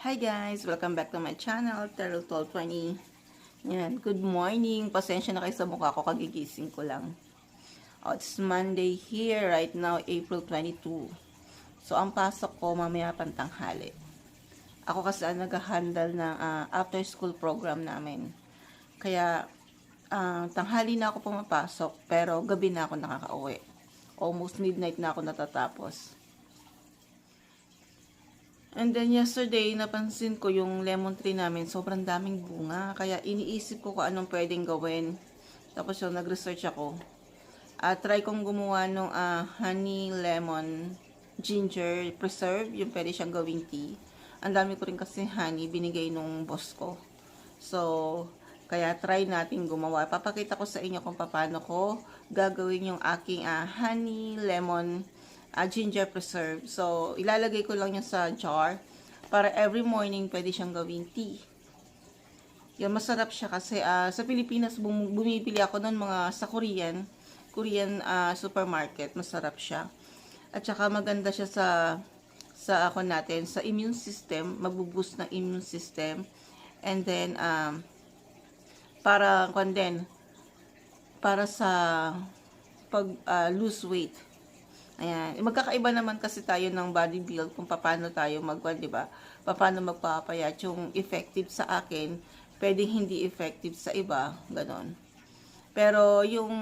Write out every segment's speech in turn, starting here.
Hi guys! Welcome back to my channel, Terrell 1220. Yan, good morning. Pasensya na kayo sa mukha ko, kagigising ko lang. Oh, it's Monday here, right now, April 22. So, ang pasok ko mamaya pantanghali. Ako kasi ang nag-handle ng ah, after school program namin. Kaya, ah, tanghali na ako pumapasok, pero gabi na ako nakaka-uwi. Almost midnight na ako natatapos. And then yesterday, napansin ko yung lemon tree namin, sobrang daming bunga. Kaya iniisip ko kung anong pwedeng gawin. Tapos yung nag-research ako. at try kong gumawa ng honey lemon ginger preserve. Yung pwede siyang gawing tea. Ang dami ko rin kasi honey, binigay nung boss ko. So, kaya try natin gumawa. Papakita ko sa inyo kung paano ko gagawin yung aking ah, honey lemon ah, ginger preserve. So, ilalagay ko lang yan sa jar para every morning pwede siyang gawing tea. Yan, masarap siya kasi ah, sa Pilipinas bum- bumibili ako ng mga sa Korean, Korean ah, supermarket. Masarap siya. At saka maganda siya sa sa ako natin, sa immune system, magbuboost ng immune system. And then, um, para, kung din, para sa pag ah, lose weight. Ayan. Magkakaiba naman kasi tayo ng body build kung paano tayo magwan, di ba? Paano magpapayat. Yung effective sa akin, pwedeng hindi effective sa iba. Ganon. Pero yung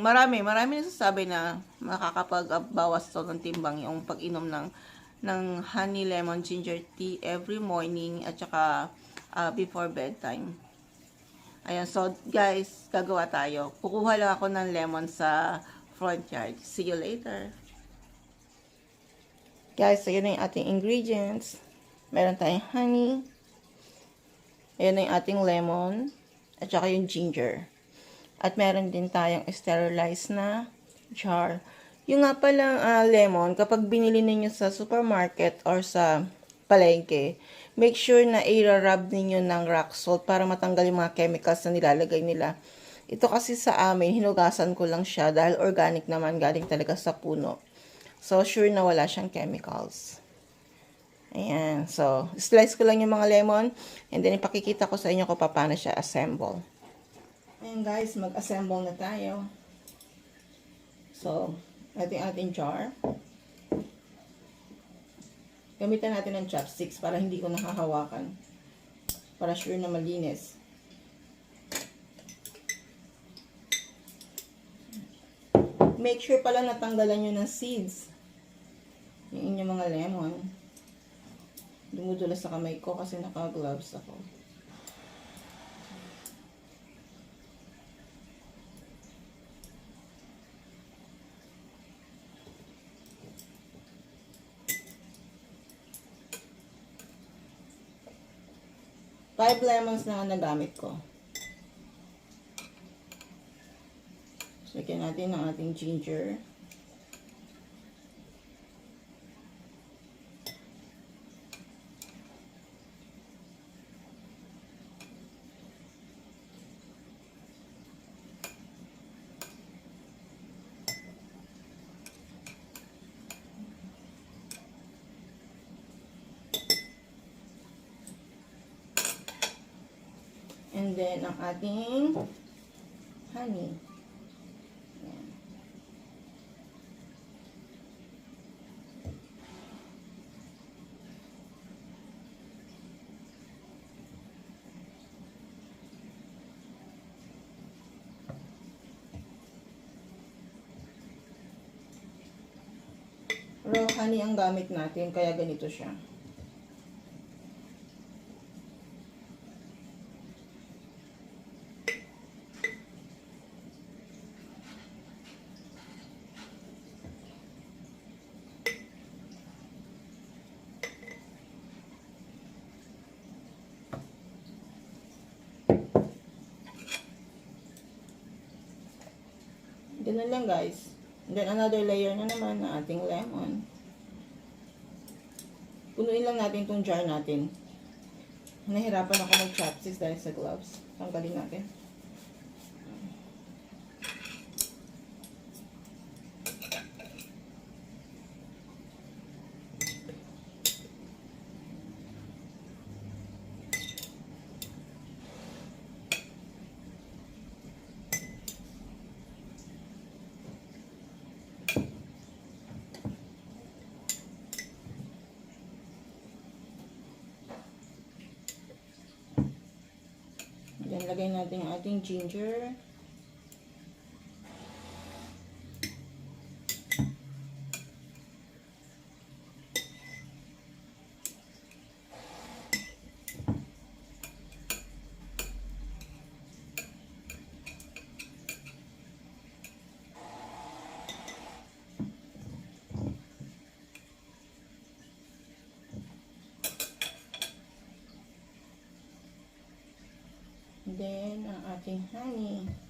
marami, marami nagsasabi na makakapagbawas to ng timbang yung pag-inom ng ng honey lemon ginger tea every morning at saka ah, before bedtime. Ayan, so guys, gagawa tayo. Kukuha lang ako ng lemon sa front yard. See you later. Guys, so yun na yung ating ingredients. Meron tayong honey. Ayan na yung ating lemon. At saka yung ginger. At meron din tayong sterilized na jar. Yung nga palang ah, lemon, kapag binili ninyo sa supermarket or sa palengke, make sure na i-rub ninyo ng rock salt para matanggal yung mga chemicals na nilalagay nila. Ito kasi sa amin, hinugasan ko lang siya dahil organic naman galing talaga sa puno. So, sure na wala siyang chemicals. Ayan. So, slice ko lang yung mga lemon and then ipakikita ko sa inyo kung paano siya assemble. Ayan guys, mag-assemble na tayo. So, ating ating jar. Gamitan natin ng chopsticks para hindi ko nakahawakan. Para sure na malinis. Make sure pala natanggalan nyo ng seeds. Yung inyong mga lemon. Dumudulas sa kamay ko kasi naka-gloves ako. Five lemons na nagamit ko. Lagyan natin ang ating ginger. And then, ang ating honey. Raw honey ang gamit natin, kaya ganito siya. Ganun lang guys. Then another layer na naman na ating lemon. Punuin lang natin itong jar natin. Nahirapan ako mag-chopsticks dahil sa gloves. Tanggalin natin. Ilalagay natin yung ating ginger. Then, ang ating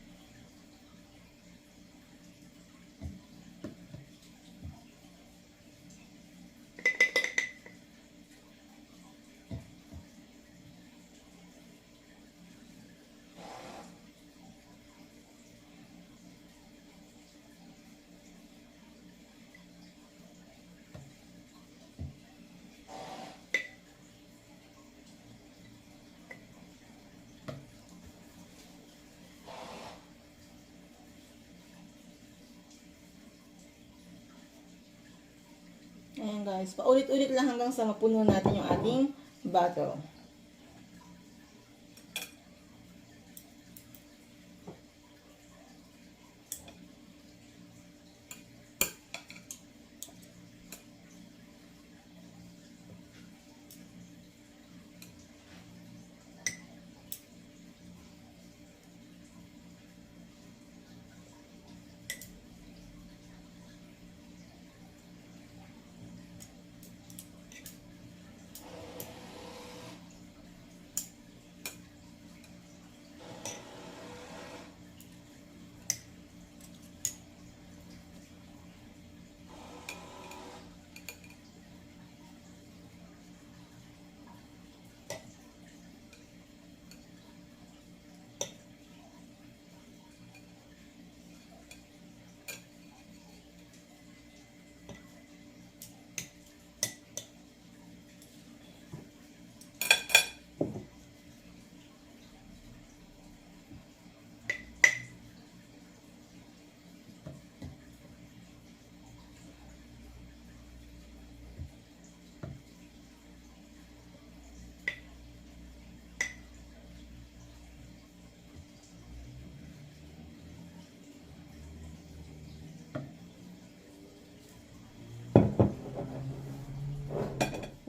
Ayan guys, paulit-ulit lang hanggang sa mapuno natin yung ating bottle.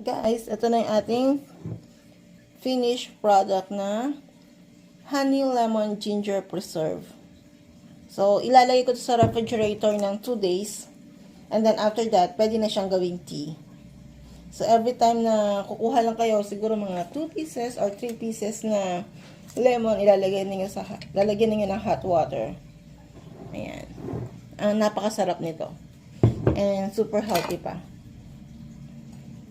Guys, ito na yung ating finished product na honey lemon ginger preserve. So, ilalagay ko sa refrigerator ng 2 days. And then after that, pwede na siyang gawing tea. So, every time na kukuha lang kayo, siguro mga 2 pieces or 3 pieces na lemon, ilalagay niyo sa lalagyan niyo ng hot water. Ayan. Ang napakasarap nito. And super healthy pa.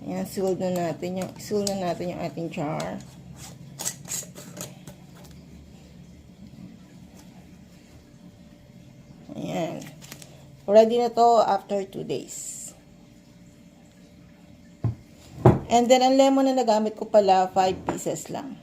Ayan, seal na natin yung, seal na natin yung ating jar. Ayan. Ready na to after 2 days. And then, ang lemon na nagamit ko pala, 5 pieces lang.